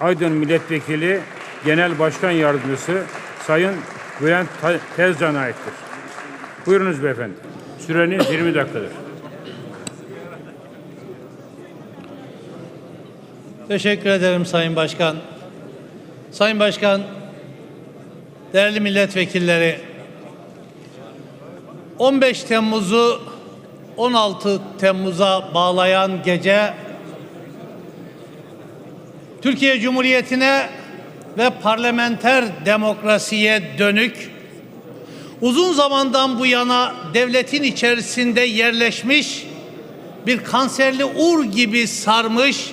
Aydın Milletvekili Genel Başkan Yardımcısı Sayın Bülent Tezcan'a aittir. Buyurunuz beyefendi. Süreniz 20 dakikadır. Teşekkür ederim Sayın Başkan. Sayın Başkan, değerli milletvekilleri, 15 Temmuz'u 16 Temmuz'a bağlayan gece Türkiye Cumhuriyeti'ne ve parlamenter demokrasiye dönük uzun zamandan bu yana devletin içerisinde yerleşmiş bir kanserli ur gibi sarmış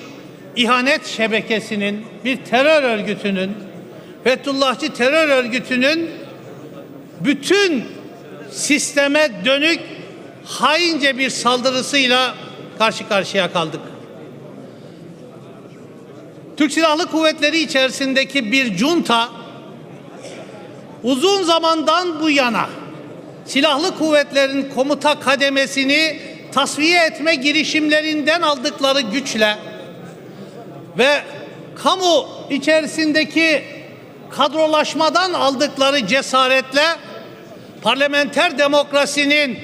ihanet şebekesinin, bir terör örgütünün, Fethullahçı terör örgütünün bütün sisteme dönük haince bir saldırısıyla karşı karşıya kaldık. Türk Silahlı Kuvvetleri içerisindeki bir junta uzun zamandan bu yana silahlı kuvvetlerin komuta kademesini tasfiye etme girişimlerinden aldıkları güçle ve kamu içerisindeki kadrolaşmadan aldıkları cesaretle parlamenter demokrasinin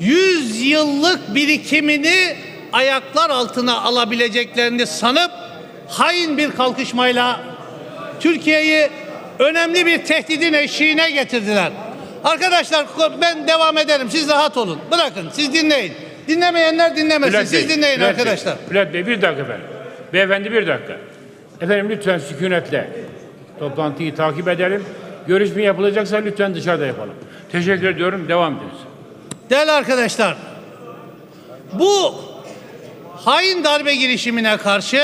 100 yıllık birikimini ayaklar altına alabileceklerini sanıp hain bir kalkışmayla Türkiye'yi önemli bir tehdidin eşiğine getirdiler. Arkadaşlar ben devam ederim. Siz rahat olun. Bırakın. Siz dinleyin. Dinlemeyenler dinlemesin. Bülent Siz Bey, dinleyin Bülent Bey, arkadaşlar. Bülent Bey bir dakika efendim. Beyefendi bir dakika. Efendim lütfen sükunetle toplantıyı takip edelim. Görüşme yapılacaksa lütfen dışarıda yapalım. Teşekkür ediyorum. Devam ediniz. Değerli arkadaşlar, bu hain darbe girişimine karşı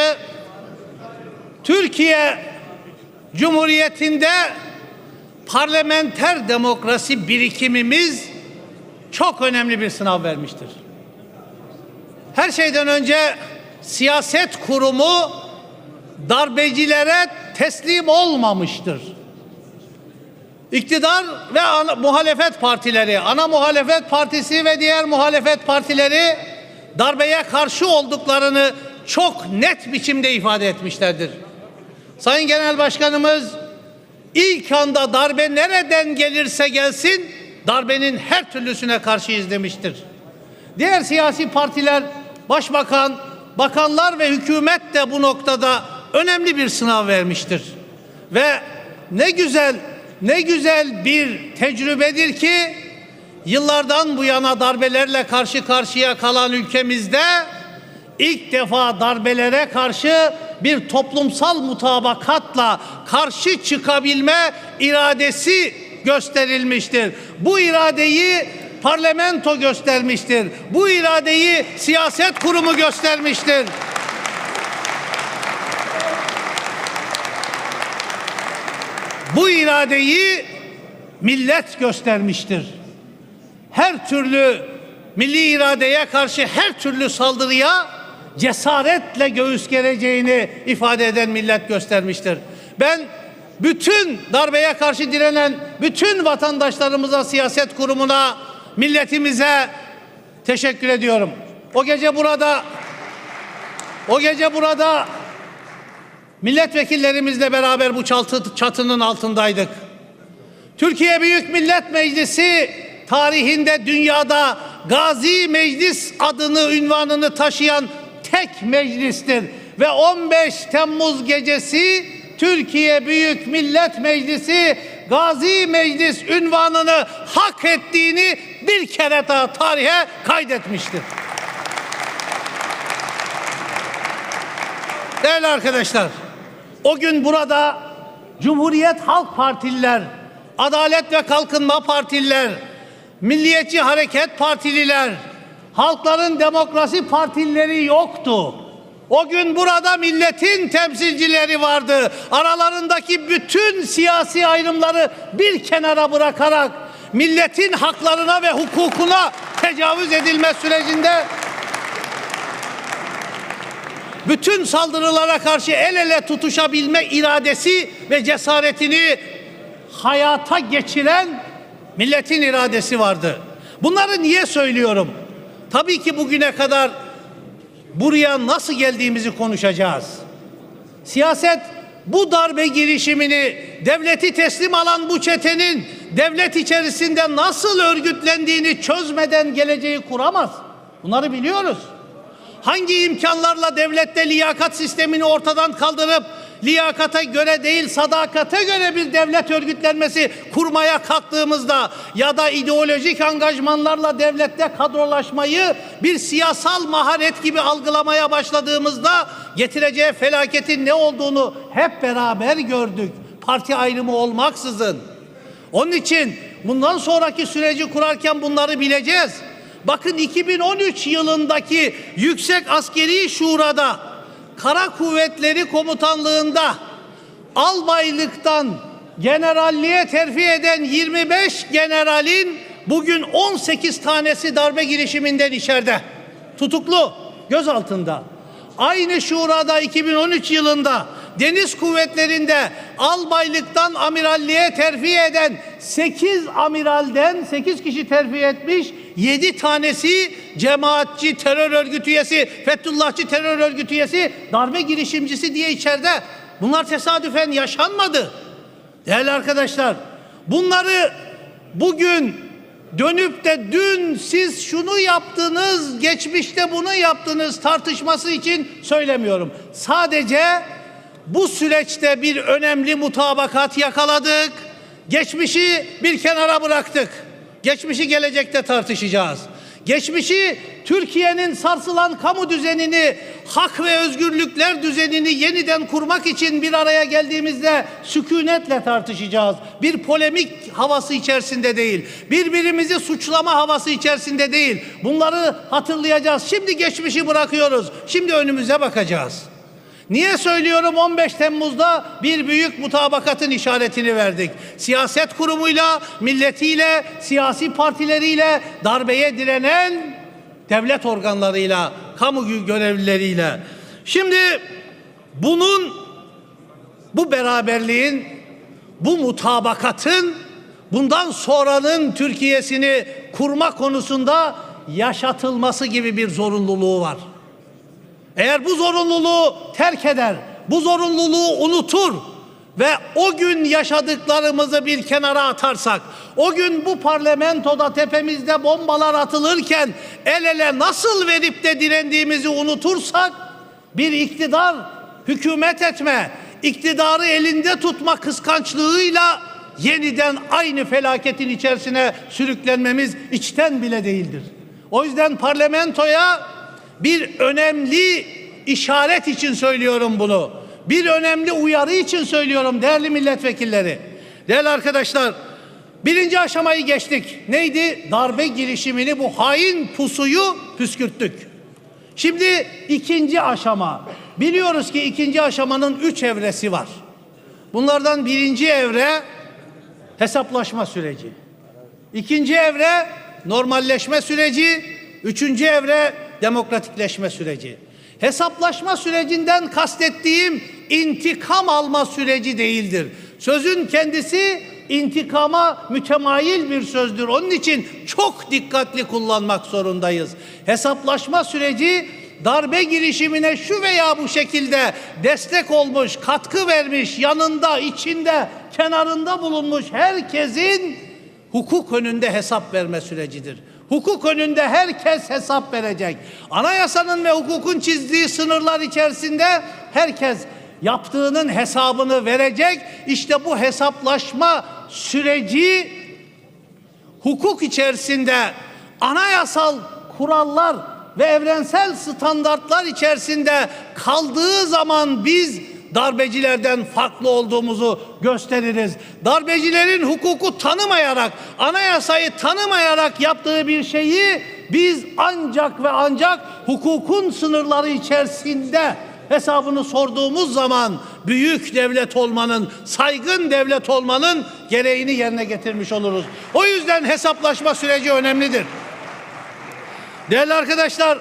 Türkiye Cumhuriyeti'nde parlamenter demokrasi birikimimiz çok önemli bir sınav vermiştir. Her şeyden önce siyaset kurumu darbecilere teslim olmamıştır. İktidar ve ana, muhalefet partileri, ana muhalefet partisi ve diğer muhalefet partileri darbeye karşı olduklarını çok net biçimde ifade etmişlerdir. Sayın Genel Başkanımız ilk anda darbe nereden gelirse gelsin darbenin her türlüsüne karşıyız demiştir. Diğer siyasi partiler, başbakan, bakanlar ve hükümet de bu noktada önemli bir sınav vermiştir. Ve ne güzel, ne güzel bir tecrübedir ki yıllardan bu yana darbelerle karşı karşıya kalan ülkemizde ilk defa darbelere karşı bir toplumsal mutabakatla karşı çıkabilme iradesi gösterilmiştir. Bu iradeyi parlamento göstermiştir. Bu iradeyi siyaset kurumu göstermiştir. Bu iradeyi millet göstermiştir. Her türlü milli iradeye karşı her türlü saldırıya cesaretle göğüs gereceğini ifade eden millet göstermiştir. Ben bütün darbeye karşı direnen bütün vatandaşlarımıza, siyaset kurumuna, milletimize teşekkür ediyorum. O gece burada o gece burada milletvekillerimizle beraber bu çatı, çatının altındaydık. Türkiye Büyük Millet Meclisi tarihinde dünyada Gazi Meclis adını ünvanını taşıyan tek meclistir ve 15 Temmuz gecesi Türkiye Büyük Millet Meclisi Gazi Meclis ünvanını hak ettiğini bir kere daha tarihe kaydetmiştir. Değerli arkadaşlar, o gün burada Cumhuriyet Halk Partililer, Adalet ve Kalkınma Partililer, Milliyetçi Hareket Partililer, Halkların Demokrasi Partileri yoktu. O gün burada milletin temsilcileri vardı. Aralarındaki bütün siyasi ayrımları bir kenara bırakarak milletin haklarına ve hukukuna tecavüz edilme sürecinde bütün saldırılara karşı el ele tutuşabilme iradesi ve cesaretini hayata geçiren milletin iradesi vardı. Bunları niye söylüyorum? Tabii ki bugüne kadar buraya nasıl geldiğimizi konuşacağız. Siyaset bu darbe girişimini devleti teslim alan bu çetenin devlet içerisinde nasıl örgütlendiğini çözmeden geleceği kuramaz. Bunları biliyoruz. Hangi imkanlarla devlette liyakat sistemini ortadan kaldırıp liyakata göre değil sadakate göre bir devlet örgütlenmesi kurmaya kalktığımızda ya da ideolojik angajmanlarla devlette kadrolaşmayı bir siyasal maharet gibi algılamaya başladığımızda getireceği felaketin ne olduğunu hep beraber gördük. Parti ayrımı olmaksızın. Onun için bundan sonraki süreci kurarken bunları bileceğiz. Bakın 2013 yılındaki Yüksek Askeri Şura'da Kara Kuvvetleri Komutanlığında albaylıktan generalliğe terfi eden 25 generalin bugün 18 tanesi darbe girişiminden içeride. Tutuklu, gözaltında. Aynı şurada 2013 yılında deniz kuvvetlerinde albaylıktan amiralliğe terfi eden 8 amiralden 8 kişi terfi etmiş 7 tanesi cemaatçi terör örgütü üyesi, Fethullahçı terör örgütü üyesi, darbe girişimcisi diye içeride. Bunlar tesadüfen yaşanmadı. Değerli arkadaşlar, bunları bugün dönüp de dün siz şunu yaptınız, geçmişte bunu yaptınız tartışması için söylemiyorum. Sadece bu süreçte bir önemli mutabakat yakaladık. Geçmişi bir kenara bıraktık. Geçmişi gelecekte tartışacağız. Geçmişi Türkiye'nin sarsılan kamu düzenini, hak ve özgürlükler düzenini yeniden kurmak için bir araya geldiğimizde sükunetle tartışacağız. Bir polemik havası içerisinde değil, birbirimizi suçlama havası içerisinde değil. Bunları hatırlayacağız. Şimdi geçmişi bırakıyoruz. Şimdi önümüze bakacağız. Niye söylüyorum 15 Temmuz'da bir büyük mutabakatın işaretini verdik. Siyaset kurumuyla, milletiyle, siyasi partileriyle, darbeye direnen devlet organlarıyla, kamu görevlileriyle. Şimdi bunun, bu beraberliğin, bu mutabakatın bundan sonranın Türkiye'sini kurma konusunda yaşatılması gibi bir zorunluluğu var. Eğer bu zorunluluğu terk eder, bu zorunluluğu unutur ve o gün yaşadıklarımızı bir kenara atarsak, o gün bu parlamentoda tepemizde bombalar atılırken el ele nasıl verip de direndiğimizi unutursak, bir iktidar hükümet etme, iktidarı elinde tutma kıskançlığıyla yeniden aynı felaketin içerisine sürüklenmemiz içten bile değildir. O yüzden parlamentoya bir önemli işaret için söylüyorum bunu. Bir önemli uyarı için söylüyorum değerli milletvekilleri. Değerli arkadaşlar, birinci aşamayı geçtik. Neydi? Darbe girişimini bu hain pusuyu püskürttük. Şimdi ikinci aşama. Biliyoruz ki ikinci aşamanın üç evresi var. Bunlardan birinci evre hesaplaşma süreci. İkinci evre normalleşme süreci. Üçüncü evre demokratikleşme süreci. Hesaplaşma sürecinden kastettiğim intikam alma süreci değildir. Sözün kendisi intikama mütemayil bir sözdür. Onun için çok dikkatli kullanmak zorundayız. Hesaplaşma süreci darbe girişimine şu veya bu şekilde destek olmuş, katkı vermiş, yanında, içinde, kenarında bulunmuş herkesin hukuk önünde hesap verme sürecidir. Hukuk önünde herkes hesap verecek. Anayasanın ve hukukun çizdiği sınırlar içerisinde herkes yaptığının hesabını verecek. İşte bu hesaplaşma süreci hukuk içerisinde anayasal kurallar ve evrensel standartlar içerisinde kaldığı zaman biz darbecilerden farklı olduğumuzu gösteririz. Darbecilerin hukuku tanımayarak, anayasayı tanımayarak yaptığı bir şeyi biz ancak ve ancak hukukun sınırları içerisinde hesabını sorduğumuz zaman büyük devlet olmanın, saygın devlet olmanın gereğini yerine getirmiş oluruz. O yüzden hesaplaşma süreci önemlidir. Değerli arkadaşlar,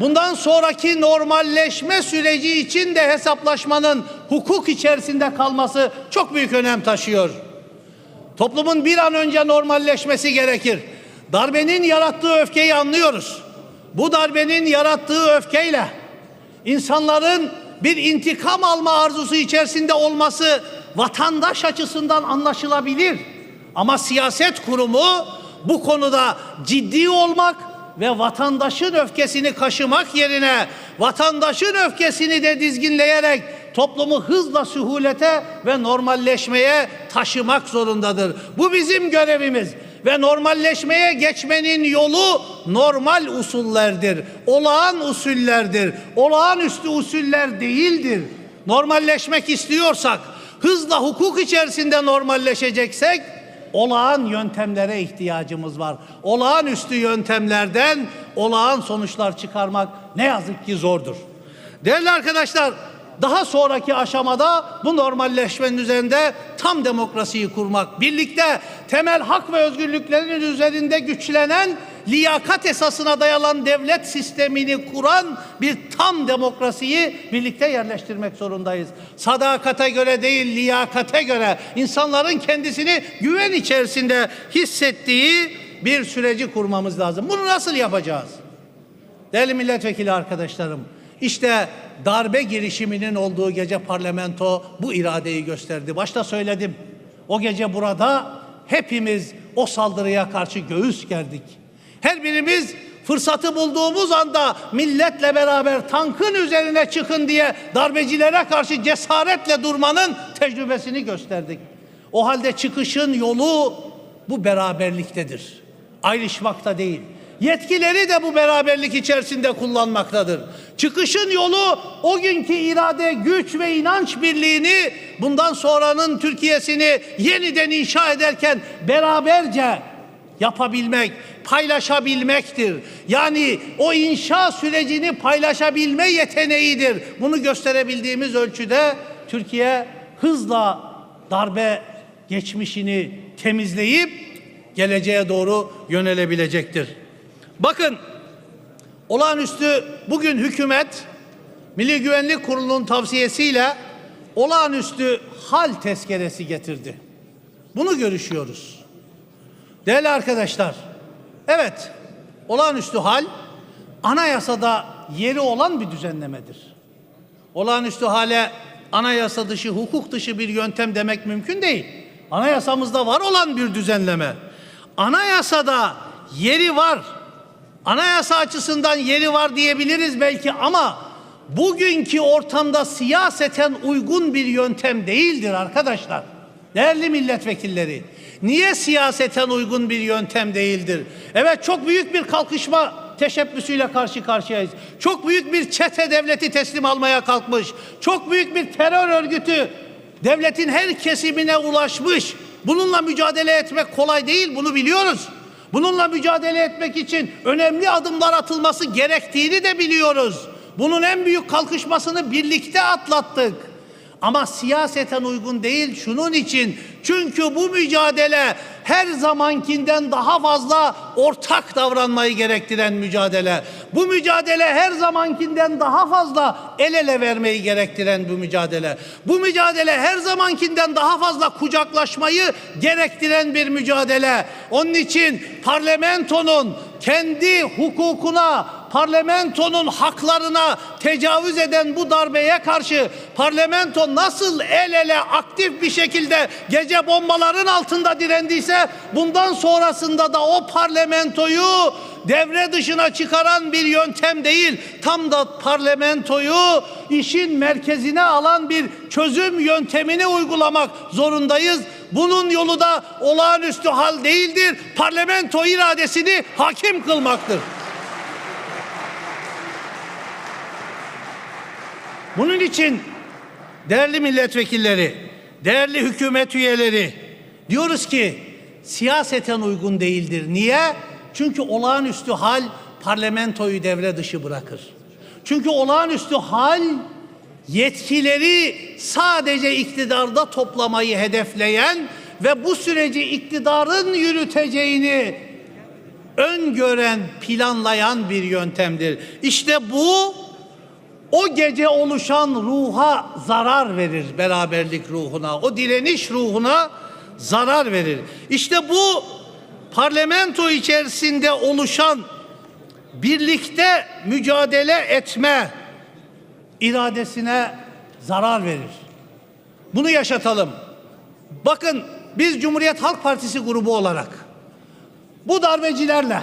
bundan sonraki normalleşme süreci için de hesaplaşmanın hukuk içerisinde kalması çok büyük önem taşıyor. Toplumun bir an önce normalleşmesi gerekir. Darbenin yarattığı öfkeyi anlıyoruz. Bu darbenin yarattığı öfkeyle insanların bir intikam alma arzusu içerisinde olması vatandaş açısından anlaşılabilir. Ama siyaset kurumu bu konuda ciddi olmak ve vatandaşın öfkesini kaşımak yerine vatandaşın öfkesini de dizginleyerek toplumu hızla sühulete ve normalleşmeye taşımak zorundadır. Bu bizim görevimiz ve normalleşmeye geçmenin yolu normal usullerdir. Olağan usullerdir. Olağanüstü usuller değildir. Normalleşmek istiyorsak, hızla hukuk içerisinde normalleşeceksek olağan yöntemlere ihtiyacımız var. Olağanüstü yöntemlerden olağan sonuçlar çıkarmak ne yazık ki zordur. Değerli arkadaşlar, daha sonraki aşamada bu normalleşmenin üzerinde tam demokrasiyi kurmak, birlikte temel hak ve özgürlüklerin üzerinde güçlenen liyakat esasına dayalan devlet sistemini kuran bir tam demokrasiyi birlikte yerleştirmek zorundayız. Sadakate göre değil, liyakate göre insanların kendisini güven içerisinde hissettiği bir süreci kurmamız lazım. Bunu nasıl yapacağız? Değerli milletvekili arkadaşlarım, işte darbe girişiminin olduğu gece parlamento bu iradeyi gösterdi. Başta söyledim. O gece burada hepimiz o saldırıya karşı göğüs gerdik. Her birimiz fırsatı bulduğumuz anda milletle beraber tankın üzerine çıkın diye darbecilere karşı cesaretle durmanın tecrübesini gösterdik. O halde çıkışın yolu bu beraberliktedir. Ayrışmakta değil. Yetkileri de bu beraberlik içerisinde kullanmaktadır. Çıkışın yolu o günkü irade, güç ve inanç birliğini bundan sonranın Türkiye'sini yeniden inşa ederken beraberce yapabilmek, paylaşabilmektir. Yani o inşa sürecini paylaşabilme yeteneğidir. Bunu gösterebildiğimiz ölçüde Türkiye hızla darbe geçmişini temizleyip geleceğe doğru yönelebilecektir. Bakın olağanüstü bugün hükümet Milli Güvenlik Kurulu'nun tavsiyesiyle olağanüstü hal tezkeresi getirdi. Bunu görüşüyoruz. Değerli arkadaşlar, evet olağanüstü hal anayasada yeri olan bir düzenlemedir. Olağanüstü hale anayasa dışı, hukuk dışı bir yöntem demek mümkün değil. Anayasamızda var olan bir düzenleme. Anayasada yeri var. Anayasa açısından yeri var diyebiliriz belki ama bugünkü ortamda siyaseten uygun bir yöntem değildir arkadaşlar. Değerli milletvekilleri, niye siyaseten uygun bir yöntem değildir? Evet çok büyük bir kalkışma teşebbüsüyle karşı karşıyayız. Çok büyük bir çete devleti teslim almaya kalkmış. Çok büyük bir terör örgütü devletin her kesimine ulaşmış. Bununla mücadele etmek kolay değil, bunu biliyoruz. Bununla mücadele etmek için önemli adımlar atılması gerektiğini de biliyoruz. Bunun en büyük kalkışmasını birlikte atlattık. Ama siyaseten uygun değil şunun için. Çünkü bu mücadele her zamankinden daha fazla ortak davranmayı gerektiren mücadele. Bu mücadele her zamankinden daha fazla el ele vermeyi gerektiren bu mücadele. Bu mücadele her zamankinden daha fazla kucaklaşmayı gerektiren bir mücadele. Onun için parlamentonun kendi hukukuna, parlamentonun haklarına tecavüz eden bu darbeye karşı parlamento nasıl el ele aktif bir şekilde gece bombaların altında direndiyse bundan sonrasında da o parlamentoyu devre dışına çıkaran bir yöntem değil tam da parlamentoyu işin merkezine alan bir çözüm yöntemini uygulamak zorundayız. Bunun yolu da olağanüstü hal değildir. Parlamento iradesini hakim kılmaktır. Bunun için değerli milletvekilleri, değerli hükümet üyeleri diyoruz ki siyaseten uygun değildir. Niye? Çünkü olağanüstü hal parlamentoyu devre dışı bırakır. Çünkü olağanüstü hal yetkileri sadece iktidarda toplamayı hedefleyen ve bu süreci iktidarın yürüteceğini öngören, planlayan bir yöntemdir. İşte bu o gece oluşan ruha zarar verir beraberlik ruhuna, o direniş ruhuna zarar verir. İşte bu parlamento içerisinde oluşan birlikte mücadele etme iradesine zarar verir. Bunu yaşatalım. Bakın biz Cumhuriyet Halk Partisi grubu olarak bu darbecilerle,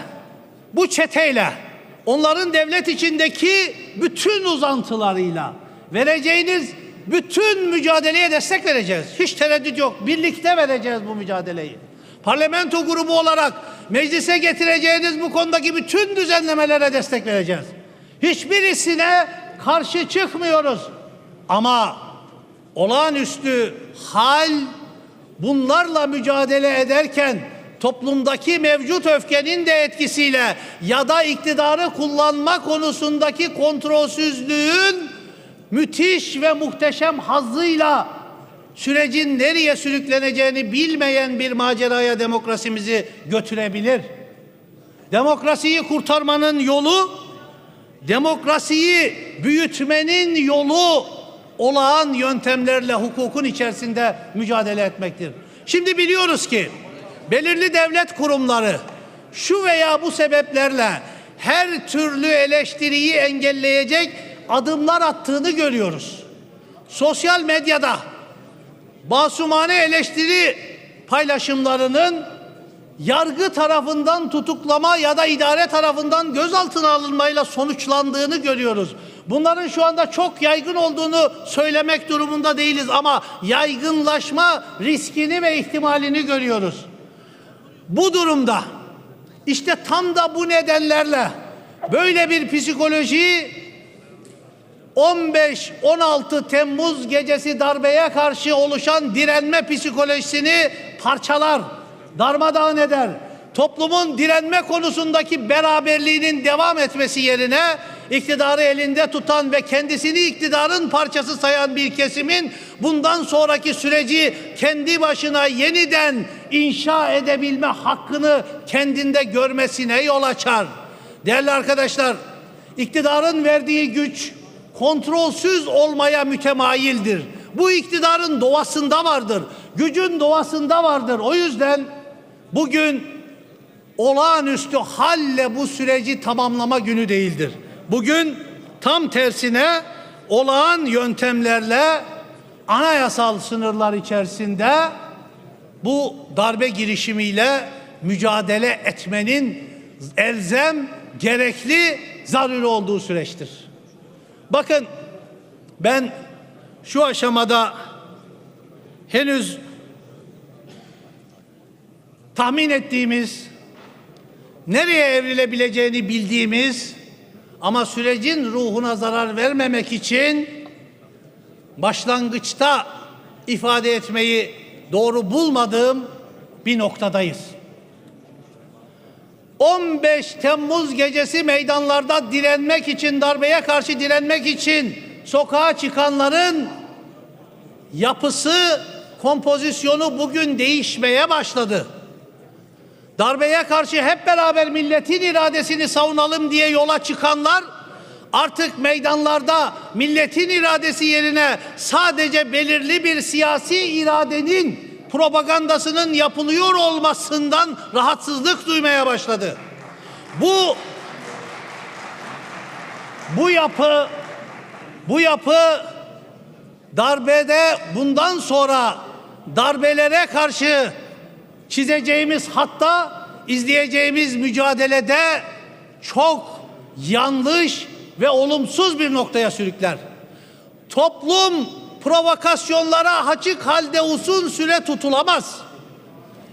bu çeteyle, onların devlet içindeki bütün uzantılarıyla vereceğiniz bütün mücadeleye destek vereceğiz. Hiç tereddüt yok. Birlikte vereceğiz bu mücadeleyi. Parlamento grubu olarak meclise getireceğiniz bu konudaki bütün düzenlemelere destek vereceğiz. Hiçbirisine karşı çıkmıyoruz. Ama olağanüstü hal bunlarla mücadele ederken toplumdaki mevcut öfkenin de etkisiyle ya da iktidarı kullanma konusundaki kontrolsüzlüğün müthiş ve muhteşem hazzıyla sürecin nereye sürükleneceğini bilmeyen bir maceraya demokrasimizi götürebilir. Demokrasiyi kurtarmanın yolu demokrasiyi büyütmenin yolu olağan yöntemlerle hukukun içerisinde mücadele etmektir. Şimdi biliyoruz ki belirli devlet kurumları şu veya bu sebeplerle her türlü eleştiriyi engelleyecek adımlar attığını görüyoruz. Sosyal medyada basumane eleştiri paylaşımlarının yargı tarafından tutuklama ya da idare tarafından gözaltına alınmayla sonuçlandığını görüyoruz. Bunların şu anda çok yaygın olduğunu söylemek durumunda değiliz ama yaygınlaşma riskini ve ihtimalini görüyoruz. Bu durumda işte tam da bu nedenlerle böyle bir psikoloji 15-16 Temmuz gecesi darbeye karşı oluşan direnme psikolojisini parçalar, darmadağın eder. Toplumun direnme konusundaki beraberliğinin devam etmesi yerine iktidarı elinde tutan ve kendisini iktidarın parçası sayan bir kesimin bundan sonraki süreci kendi başına yeniden inşa edebilme hakkını kendinde görmesine yol açar. Değerli arkadaşlar, iktidarın verdiği güç kontrolsüz olmaya mütemayildir. Bu iktidarın doğasında vardır. Gücün doğasında vardır. O yüzden bugün olağanüstü halle bu süreci tamamlama günü değildir. Bugün tam tersine olağan yöntemlerle anayasal sınırlar içerisinde bu darbe girişimiyle mücadele etmenin elzem, gerekli, zaruri olduğu süreçtir. Bakın ben şu aşamada henüz tahmin ettiğimiz, nereye evrilebileceğini bildiğimiz ama sürecin ruhuna zarar vermemek için başlangıçta ifade etmeyi doğru bulmadığım bir noktadayız. 15 Temmuz gecesi meydanlarda direnmek için, darbeye karşı direnmek için sokağa çıkanların yapısı, kompozisyonu bugün değişmeye başladı. Darbeye karşı hep beraber milletin iradesini savunalım diye yola çıkanlar artık meydanlarda milletin iradesi yerine sadece belirli bir siyasi iradenin propagandasının yapılıyor olmasından rahatsızlık duymaya başladı. Bu bu yapı bu yapı darbede bundan sonra darbelere karşı çizeceğimiz hatta izleyeceğimiz mücadelede çok yanlış ve olumsuz bir noktaya sürükler. Toplum provokasyonlara açık halde uzun süre tutulamaz.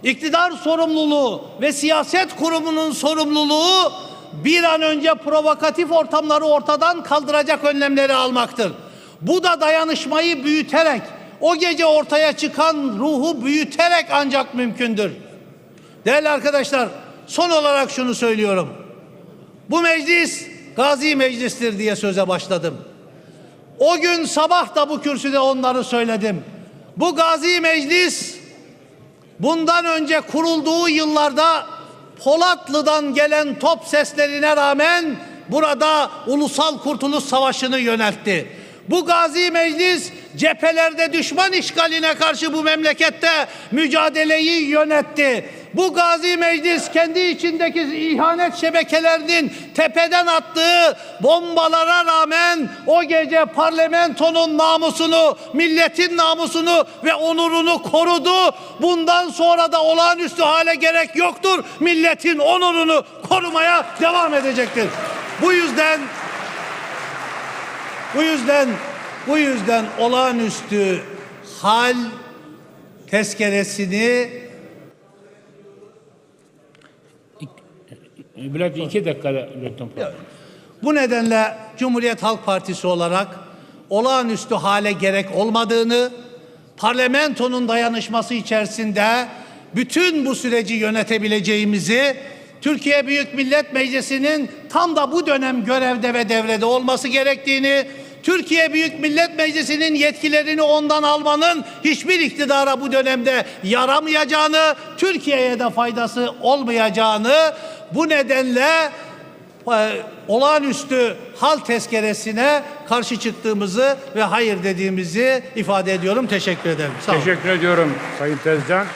İktidar sorumluluğu ve siyaset kurumunun sorumluluğu bir an önce provokatif ortamları ortadan kaldıracak önlemleri almaktır. Bu da dayanışmayı büyüterek, o gece ortaya çıkan ruhu büyüterek ancak mümkündür. Değerli arkadaşlar, son olarak şunu söylüyorum. Bu meclis gazi meclistir diye söze başladım. O gün sabah da bu kürsüde onları söyledim. Bu gazi meclis bundan önce kurulduğu yıllarda Polatlı'dan gelen top seslerine rağmen burada Ulusal Kurtuluş Savaşı'nı yöneltti. Bu gazi meclis cephelerde düşman işgaline karşı bu memlekette mücadeleyi yönetti. Bu gazi meclis kendi içindeki ihanet şebekelerinin tepeden attığı bombalara rağmen o gece parlamentonun namusunu, milletin namusunu ve onurunu korudu. Bundan sonra da olağanüstü hale gerek yoktur. Milletin onurunu korumaya devam edecektir. Bu yüzden bu yüzden bu yüzden olağanüstü hal tezkeresini Bülent Bey, iki dakika lütfen. bu nedenle Cumhuriyet Halk Partisi olarak olağanüstü hale gerek olmadığını, parlamentonun dayanışması içerisinde bütün bu süreci yönetebileceğimizi, Türkiye Büyük Millet Meclisi'nin tam da bu dönem görevde ve devrede olması gerektiğini, Türkiye Büyük Millet Meclisi'nin yetkilerini ondan almanın hiçbir iktidara bu dönemde yaramayacağını, Türkiye'ye de faydası olmayacağını bu nedenle e, olağanüstü hal tezkeresine karşı çıktığımızı ve hayır dediğimizi ifade ediyorum. Teşekkür ederim. Sağ olun. Teşekkür ediyorum Sayın Tezcan.